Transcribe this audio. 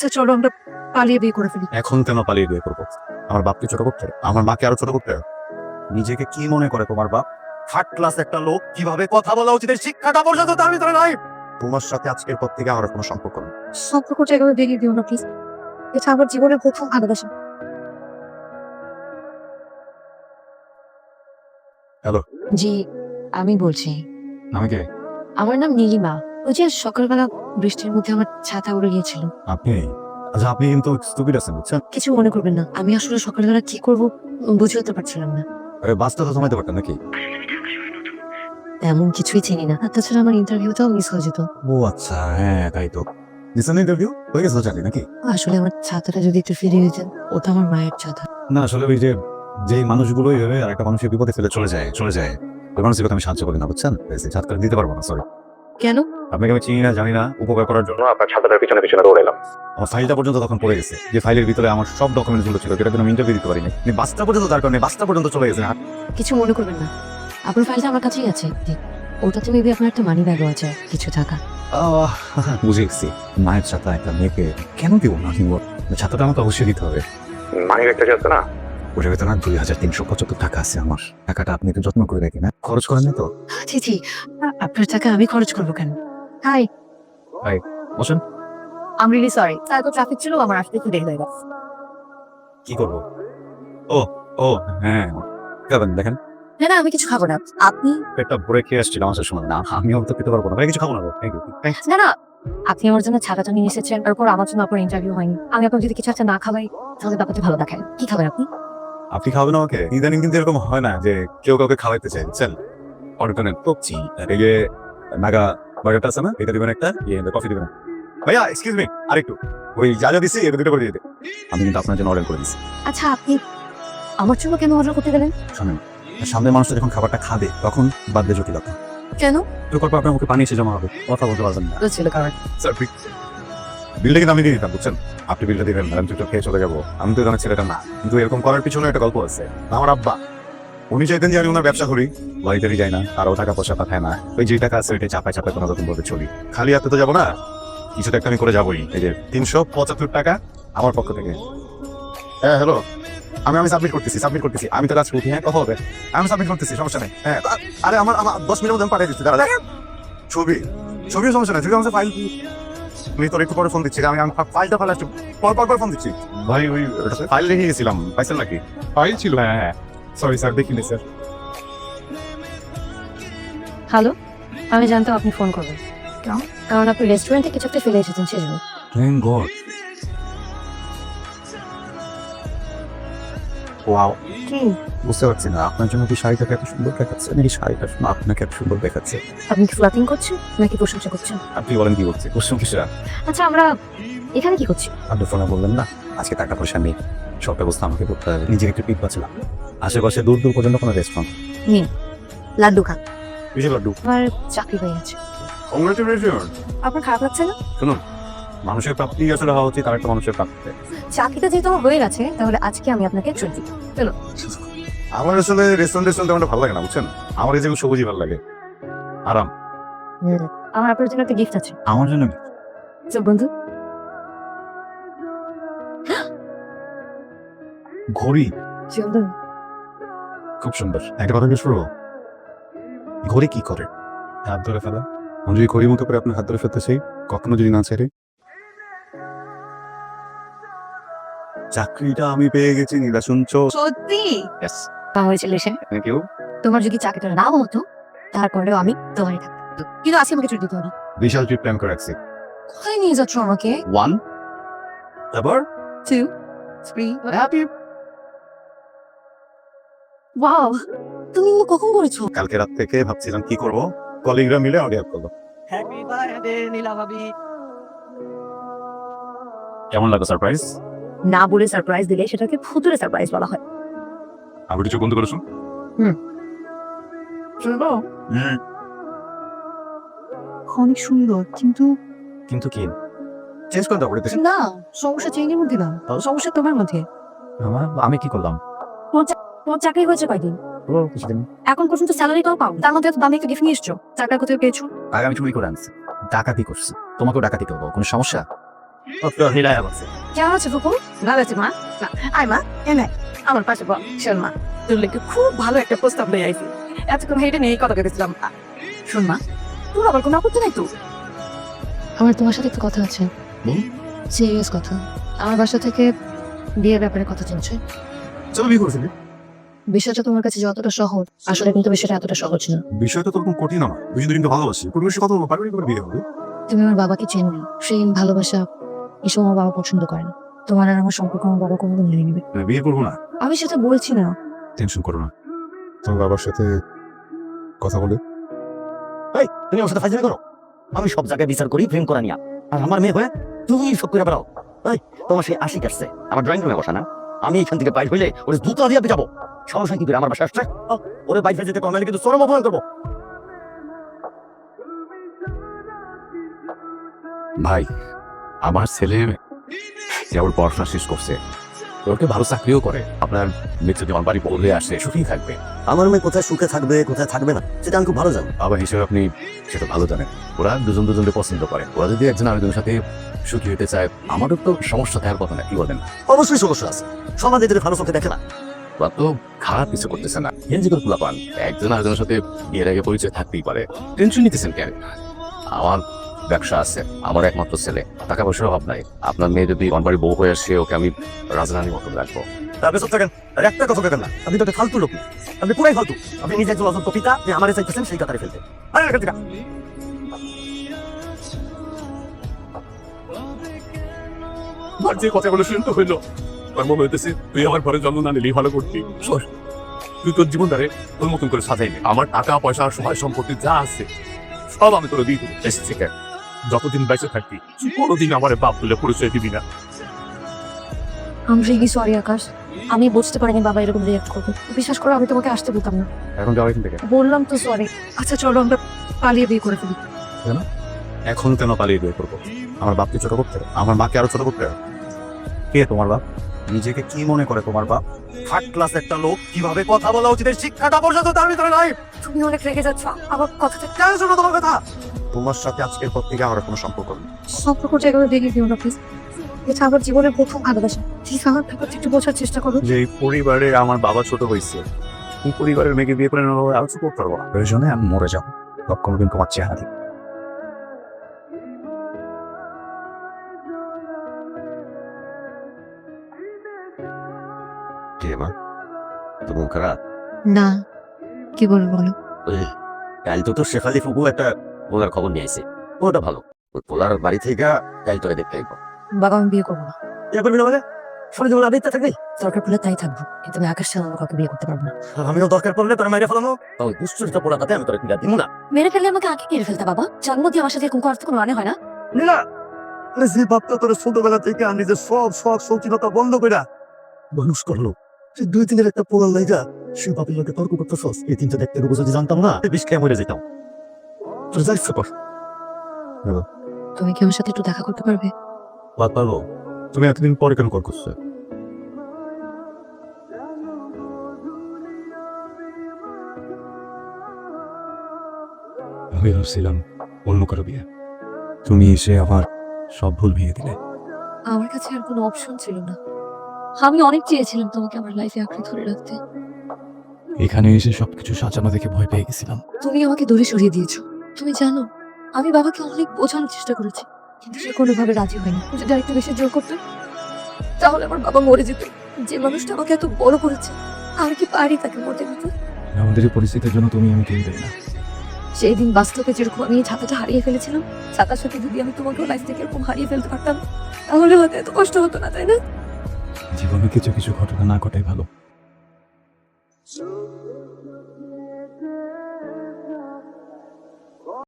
আচ্ছা চলো আমরা পালিয়ে বিয়ে করে ফেলি। এখন কেন পালিয়ে বিয়ে করব? আমার বাপকে ছোট করতে? আমার মাকে আরও ছোট করতে? নিজেকে কি মনে করে তোমার বাপ? থার্ড ক্লাস একটা লোক কীভাবে কথা বলা উচিত? শিক্ষাটা পর্যন্ত তার ভিতরে নাই। তোমার সাথে আজকের পর থেকে আমার কোনো সম্পর্ক নেই। সম্পর্কটা এভাবে বেরিয়ে দিও না প্লিজ এটা আমার জীবনের প্রথম ভালোবাসা। জি আমি বলছি। আমি কে? আমার নাম নীলিমা। ওই যে সকালবেলা বৃষ্টির মধ্যে আমার ছাতা উড়ে গিয়েছিল। আপনি? আচ্ছা আপনি কিন্তু স্টুপিড আছেন বুঝছেন? কিছু মনে করবেন না। আমি আসলে সকালবেলা কি করব বুঝে উঠতে পারছিলাম না। আরে বাসটা তো পারতেন নাকি? এমন কিছুই চিনি না। আর তাছাড়া আমার ইন্টারভিউটাও মিস হয়ে যেত। ও আচ্ছা হ্যাঁ তাই তো। দিছেন ইন্টারভিউ? হয়ে গেছে চাকরি নাকি? আসলে আমার ছাতাটা যদি একটু ফিরিয়ে দিতেন ওটা আমার মায়ের ছাতা। না আসলে ওই যে যেই মানুষগুলো এইভাবে আর একটা মানুষের বিপদে ফেলে চলে যায় চলে যায় ওই মানুষের কথা আমি সাহায্য করি না বুঝছেন? ছাত্র দিতে পারব না সরি কেন? আপনাকে আমি চিনি না জানি না উপকার করার জন্য। আপনার ছাতাটার পিছনে পিছনে দৌড়াইলাম আমার ফাইলটা পর্যন্ত তখন পড়ে গেছে যে ফাইলের ভিতরে আমার সব ডকুমেন্টসগুলো ছিল যেটা আমি ইন্টারভিউ দিতে পারিনি। আপনি বাসটা পর্যন্ত তার কারণে বাসটা পর্যন্ত চলে গেছে। আর কিছু মনে করবেন না। আপনার ফাইলটা আমার কাছেই আছে জি। ওটাতে মেবি আপনার একটা মানি ব্যাগও আছে কিছু টাকা। আহ, বুঝে গেছি। মায়ের ছাতা একটা মেয়েকে কেন দিব না? ছাতাটা আমাকে অবশ্যই দিতে হবে মানি ব্যাগটা আছে না ওটার ভেতরে দুই হাজার তিনশো পঁচাত্তর টাকা আছে আমার। টাকাটা আপনি একটু যত্ন করে রাখেন হ্যাঁ? খরচ করেন না তো? জি জি। আপনার টাকা আমি খরচ করব কেন? হাই। বসেন। আমি রিলি সরি তাই তো ট্রাফিক ছিল আমার আসতে একটু দেরি হয়ে গেছে। কি করব? ও ও হ্যাঁ। খাবেন দেখেন। না না আমি কিছু খাব না। আপনি? পেটটা ভরে খেয়ে আসছিলাম আসার সময়। না আমিও তো খেতে পারব না। কিছু খাব না থ্যাংক ইউ না না আপনি আমার জন্য ছাতাটা নিয়ে এসেছেন তারপর আমার জন্য আপনার ইন্টারভিউ হয়নি। আমি আপনার যদি কিছু একটা না খাওয়াই তাহলে ব্যাপারটা ভালো দেখায়। কি খাবেন আপনি? আপনি খাবেন আমাকে? ইদানিং কিন্তু এরকম হয় না যে কেউ কাউকে খাওয়াইতে চাই বুঝছেন? অর্ডার নেন পপচি এই নাগা বার্গারটা আছে না এটা দিবেন একটা ইয়ে কফি দিবেন। ভাইয়া এক্সকিউজ মি আরেকটু। ওই যা যা দিছি এটা দুটো করে দিয়ে আমি কিন্তু আপনার জন্য অর্ডার করে দিছি। আচ্ছা আপনি আমার জন্য কেন অর্ডার করতে গেলেন? শুনুন সামনের মানুষটা যখন খাবারটা খাবে তখন বাদ দিয়ে জটিলতা। কেন? পর পর আপনার মুখে পানি এসে জমা হবে কথা বলতে পারবেন না। ছিল কারণ স্যার বিলটা কিন্তু আমি দিয়ে দিতাম, বুঝছেন? আপনি বিলটা দিবেন, আমি তো খেয়ে চলে যাব। আমি তো এখানে ছেলেটা না। কিন্তু এরকম করার পিছনে একটা গল্প আছে। আমার আব্বা, উনি চাইতেন যে আমি ওনার ব্যবসা করি, বাড়িতে যাই না আরও টাকা পয়সা পাঠায় না। ওই যে টাকা আছে, ওইটা চাপায় চাপায় কোনো রকম ভাবে চলি। খালি হাতে তো যাব না। কিছু একটা আমি করে যাবোই। এই যে তিনশো পঁচাত্তর টাকা আমার পক্ষ থেকে। হ্যাঁ হ্যালো আমি আমি সাবমিট করতেছি সাবমিট করতেছি। আমি তো করছি হ্যাঁ কথা হবে। আমি সাবমিট করতেছি, সমস্যা নেই। হ্যাঁ আরে আমার আমার দশ মিনিটের মধ্যে আমি পাঠিয়ে দিচ্ছি, দাঁড়া ছবি, ছবিও সমস্যা নেই ছবি আমার ফাইল তোর একটু পরে ফোন দিচ্ছি। আমি আমি ফাইলটা ফাইল আসছি। পর পর পর ফোন দিচ্ছি। ভাই ওই ফাইল রেখে গেছিলাম। পাইছেন নাকি? ফাইল ছিল হ্যাঁ হ্যাঁ। সরি স্যার দেখিনি স্যার হ্যালো আমি জানতাম আপনি ফোন করবেন। কারণ আপনি রেস্টুরেন্টে কিছু একটা ফেলে এসেছেন সেজন্য। থ্যাংক গড ওয়াও কি? বুঝতে পারছি না আপনার জন্য কি শাড়িটাকে এত সুন্দর দেখাচ্ছে? নাকি শাড়িটা আপনাকে এত সুন্দর দেখাচ্ছে? আপনি কি ফ্লাটিং করছেন? নাকি প্রশংসা করছেন? আপনি বলেন কি কোশ্চেন কিসরা আচ্ছা আমরা এখানে কি করছি? আপনি ফোনে বললেন না? আজকে টাকা পয়সা নেই। সব ব্যবস্থা আমাকে করতে হবে। নিজেকে একটু পিক পাচ্ছিলাম আশেপাশে দূর দূর পর্যন্ত কোনো রেস্টুরেন্ট নিন লাড্ডু খান বিশাল লাড্ডু? আমার চাকরি হয়ে গেছে কংগ্রেচুলেশন আপনার খারাপ লাগছে না? শুনুন মানুষের প্রাপ্তি আসলে হওয়া উচিত আর একটা মানুষের প্রাপ্তি চাকরিটা যেহেতু আমার হয়ে গেছে তাহলে আজকে আমি আপনাকে ট্রিট দিই আমার আসলে রেস্টুরেন্ট রেস্টুরেন্ট আমার ভালো লাগে না বুঝছেন? আমার এই যেগুলো সবুজই ভালো লাগে। আরাম। আমার আপনার জন্য একটা গিফট আছে। আমার জন্য? তো বন্ধু? ঘড়ি? সুন্দর। খুব সুন্দর। একটা কথা বেশ শুরু ঘড়ি কি করে? হাত ধরে ফেলা। আমি যদি ঘড়ির মতো করে আপনার হাত ধরে ফেলতে চাই কখনো যদি না ছেড়ে? চাকরিটা আমি পেয়ে গেছি নীলা শুনছো? সত্যি? ইয়েস কংগ্রেচুলেশন থ্যাংক ইউ তোমার যদি চাকরিটা নাও হতো তারপরেও আমি তোমারই থাকতাম। কিন্তু আজকে আমাকে ট্রিট দিতে হবে। বিশাল ট্রিপ প্ল্যান করে রাখছি কোথায় নিয়ে যাচ্ছ আমাকে? ওয়ান তারপর টু থ্রি হ্যাপি ওয়াও তুমি এগুলো কখন করেছ? কালকে রাত থেকে ভাবছিলাম কি করব। কলিগরা মিলে অডিও করব হ্যাপি বার্থডে নীলা ভাবি কেমন লাগল সারপ্রাইজ না বলে সারপ্রাইজ দিলে সেটাকে ফুতুরে সারপ্রাইজ বলা হয়। আমি কিছু বন্ধ করেছ? শুনব অনেক সুন্দর কিন্তু কিন্তু কি? চেঞ্জ করে দাও না সমস্যা চেইনের মধ্যে না সমস্যা তোমার মধ্যে। আমার আমি কি করলাম? তোমার চাকরি হয়েছে কয়দিন? এখন পর্যন্ত স্যালারিটাও পাও তার মধ্যে দামি একটা গিফট নিয়ে এসছো টাকা কোথায় পেয়েছ আগে আমি চুরি করে আনছি। ডাকাতি করছি। তোমাকেও ডাকাতি করব কোনো সমস্যা? আছে কেমন আছে ফুপু ভালো আছে মা আয় মা এনে আমার পাশে বল তোর লেগে খুব ভালো একটা প্রস্তাব নিয়ে আইছি এতক্ষণ হেঁটে নিয়ে কথা কেটেছিলাম শোন মা তোর আবার কোনো আপত্তি নাই তো আমার তোমার সাথে একটু কথা আছে সিরিয়াস কথা আমার বাসা থেকে বিয়ের ব্যাপারে কথা চলছে চলো বিয়ে করেছিলি বিষয়টা তোমার কাছে যতটা সহজ আসলে কিন্তু বিষয়টা এতটা সহজ না বিষয়টা তো কোনো কঠিন আমার দুই দুদিন তো ভালোবাসি কোনো কথা বলব পারিবারিক বিয়ে হবে তুমি আমার বাবাকে চেনো না প্রেম ভালোবাসা এসব আমার বাবা পছন্দ করে না তোমার আর আমার সম্পর্ক আমার বাবা কোনোদিন মেনে নেবে। বিয়ে করব না। আমি সেটা বলছি না। টেনশন করো না। তোমার বাবার সাথে কথা বলে। এই তুমি আমার সাথে ফাইজলামি করো। আমি সব জায়গায় বিচার করি প্রেম করা নিয়া। আর আমার মেয়ে হয়ে তুমি সব করে বেড়াও। এই তোমার সেই আশিক আসছে। আমার ড্রয়িং রুমে বসা না। আমি এখান থেকে বাইর হইলে ওরে দুটো দিয়ে যাব। সমস্যা কি করে আমার বাসা আসছে। ওরে বাইরে যেতে কমালে কিন্তু চরম অপমান করব। ভাই আমার ছেলে কেবল পড়াশোনা শেষ করছে। ওকে ভালো চাকরিও করে। আপনার মেয়ে যদি আমার বাড়ি বললে আসে সুখী থাকবে। আমার মেয়ে কোথায় সুখে থাকবে কোথায় থাকবে না সেটা আমি খুব ভালো জানি। বাবা হিসেবে আপনি সেটা ভালো জানেন। ওরা দুজন দুজনকে পছন্দ করে। ওরা যদি একজন আরেকজনের সাথে সুখী হতে চায় আমারও তো সমস্যা থাকার কথা না কি বলেন? অবশ্যই সমস্যা আছে। সমাজ এদের ভালো চোখে দেখে না। ওরা তো খারাপ কিছু করতেছে না। এনজিকর খোলা পান একজন আরেকজনের সাথে বিয়ের আগে পরিচয় থাকতেই পারে। টেনশন নিতেছেন কেন? আমার ব্যবসা আছে। আমার একমাত্র ছেলে। টাকা পয়সার অভাব নাই। আপনার মেয়ে যদি আমার বউ হয়ে আসে ওকে আমি রাজধানীর মতন রাখব। থাকেন। আর একটা কথা কেন আপনি তো ফালতু লোক। আপনি পুরাই ফালতু। আপনি নিজে একজন অসন্ত পিতা যে আমার চাইতেছেন সেই কাতারে ফেলতে। আরে এখান আর যে কথাগুলো শুনতে হইল। আমার মনে হইতেছে তুই আমার ঘরে জন্ম না নিলেই ভালো করতি। তুই তোর জীবনটারে তোর মতন করে সাজাইনি আমার টাকা পয়সা সহায় সম্পত্তি যা আছে সব আমি তোরে দিয়ে দেবো। ঠিক আছে। যতদিন বেঁচে থাকবি কোনোদিন আমার বাপ বলে পরিচয় দিবি না। আমি রিলি সরি আকাশ। আমি বুঝতে পারিনি বাবা এরকম রিয়াক্ট করবে। বিশ্বাস করো আমি তোমাকে আসতে বলতাম না। এখন যাও এখান থেকে। বললাম তো সরি আচ্ছা চলো আমরা পালিয়ে বিয়ে করে ফেলি। এখন কেন পালিয়ে বিয়ে করব? আমার বাপকে ছোট করতে হবে? আমার মাকে আরও ছোট করতে হবে? কে তোমার বাপ? নিজেকে কি মনে করে তোমার বাপ? থার্ড ক্লাস একটা লোক কীভাবে কথা বলা উচিত? শিক্ষাটা পর্যন্ত তার ভিতরে নাই। তুমি অনেক রেগে যাচ্ছ। আমার কথাটা কেন শোনো তোমার কথা? তোমার সাথে আজকের পর থেকে আমার কোনো সম্পর্ক নেই। সম্পর্ক জায়গায় ভেঙে দিও না প্লিজ এটা আমার জীবনের প্রথম ভালোবাসা। ঠিক আমার ব্যাপারটা একটু বোঝার চেষ্টা করো। যে পরিবারে আমার বাবা ছোট হয়েছে এই পরিবারের মেয়েকে বিয়ে করে নেওয়া আলোচনা করতে পারব না। প্রয়োজনে আমি মরে যাব। তখন কিন্তু তোমার চেহারা দিই কে মা? তো মন খারাপ না কি বলব বলো? কাল তো তোর শেফালি ফুপু একটা পোলার খবর নিয়ে আইছে ওটা ভালো। পোলার বাড়ি থেকে কাল তোকে দেখতে আইব বাবা আমি বিয়ে করব না। ইয়া করবি না মানে? থাকবি দরকার পড়লে তাই থাকব। কিন্তু আমি আকাশ ছাড়া কাউকে বিয়ে করতে পারব না। আমিও দরকার পড়লে তোর মাইরে ফেলানো ওই দুশ্চরিত্র পোলাটাতে আমি তোর কিনা দিব না। মেরে ফেললে আমাকে আগে কেড়ে ফেলতে বাবা? জন্ম দিয়ে আমার সাথে করার তো কোনো মানে হয় না। আরে যে বাপটা তোর ছোটবেলা থেকে আমি যে সব শৌখিনতা বন্ধ কইরা মানুষ করল। সে দুই দিনের একটা পোলার লাইগা সে বাপের লোকে তর্ক করতেছস? এই তিনটা দেখতে রূপ যদি জানতাম না বিষ খেয়ে মরে যেতাম। তোর যা ইচ্ছা তুমি কি আমার সাথে একটু দেখা করতে পারবে? বাদ পারব। তুমি এতদিন পরে কেন কল করছ? আমি ভাবছিলাম অন্য কারও বিয়ে। তুমি এসে আমার সব ভুল বিয়ে দিলে। আমার কাছে আর কোনো অপশন ছিল না। আমি অনেক চেয়েছিলাম তোমাকে আমার লাইফে আঁকড়ে ধরে রাখতে। এখানে এসে সবকিছু সাজানো দেখে ভয় পেয়ে গেছিলাম। তুমি আমাকে দূরে সরিয়ে দিয়েছ। তুমি জানো আমি বাবাকে অনেক বোঝানোর চেষ্টা করেছি কিন্তু সে কোনোভাবে রাজি হয়নি। যদি আরেকটু বেশি জোর করতো তাহলে আমার বাবা মরে যেত। যে মানুষটা আমাকে এত বড় করেছে আর কি পারি তাকে মরতে দিতে? আমাদের এই পরিস্থিতির জন্য তুমি আমি কেউ না সেই দিন বাস্তবে যেরকম আমি ছাতাটা হারিয়ে ফেলেছিলাম ছাতার সাথে যদি আমি তোমাকেও লাইফ থেকে এরকম হারিয়ে ফেলতে পারতাম তাহলে হয়তো এত কষ্ট হতো না তাই না? জীবনে কিছু কিছু ঘটনা না ঘটাই ভালো।